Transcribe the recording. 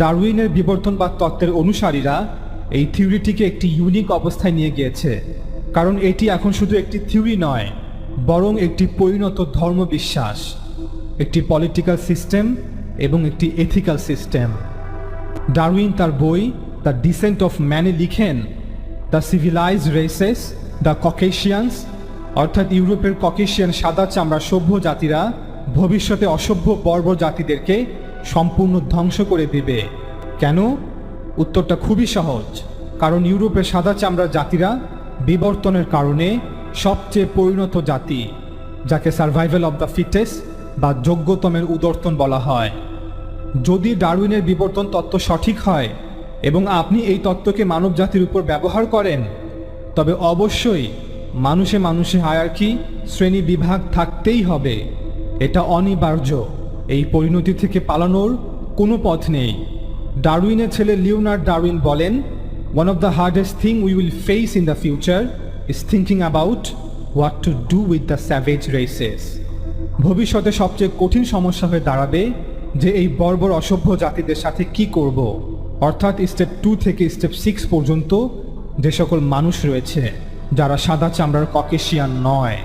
ডারউইনের বিবর্তনবাদ তত্ত্বের অনুসারীরা এই থিওরিটিকে একটি ইউনিক অবস্থায় নিয়ে গিয়েছে, কারণ এটি এখন শুধু একটি থিওরি নয়, বরং একটি পরিণত ধর্মবিশ্বাস, একটি পলিটিক্যাল সিস্টেম এবং একটি এথিক্যাল সিস্টেম। ডারউইন তার বই দ্য ডিসেন্ট অফ ম্যানে লিখেন, the civilize races, the Caucasians অর্থাৎ ইউরোপের ককেশিয়ান সাদা চামড়া সভ্য জাতিরা ভবিষ্যতে অসভ্য বর্বর জাতিদেরকে সম্পূর্ণ ধ্বংস করে দেবে। কেন? উত্তরটা খুবই সহজ। কারণ ইউরোপের সাদা চামড়া জাতিরা বিবর্তনের কারণে সবচেয়ে পরিণত জাতি, যাকে সার্ভাইভাল অব দ্য ফিটেস্ট বা যোগ্যতমের উদর্তন বলা হয়। যদি ডারউইনের বিবর্তন তত্ত্ব সঠিক হয় এবং আপনি এই তত্ত্বকে মানব জাতির উপর ব্যবহার করেন, তবে অবশ্যই মানুষে মানুষে হায়ারকি শ্রেণি বিভাগ থাকতেই হবে। এটা অনিবার্য। এই পরিণতি থেকে পালানোর কোনো পথ নেই। ডারউইনের ছেলে লিওনার্ড ডারউইন বলেন one of the hardest thing we will face in the future is thinking about what to do with the savage races ভবিষ্যতে সবচেয়ে কঠিন সমস্যা হয়ে দাঁড়াবে যে এই বর্বর অসভ্য জাতিদের সাথে কি করব। অর্থাৎ স্টেপ টু থেকে স্টেপ সিক্স পর্যন্ত যে সকল মানুষ রয়েছে, যারা সাদা চামড়ার ককেশিয়ান নয়।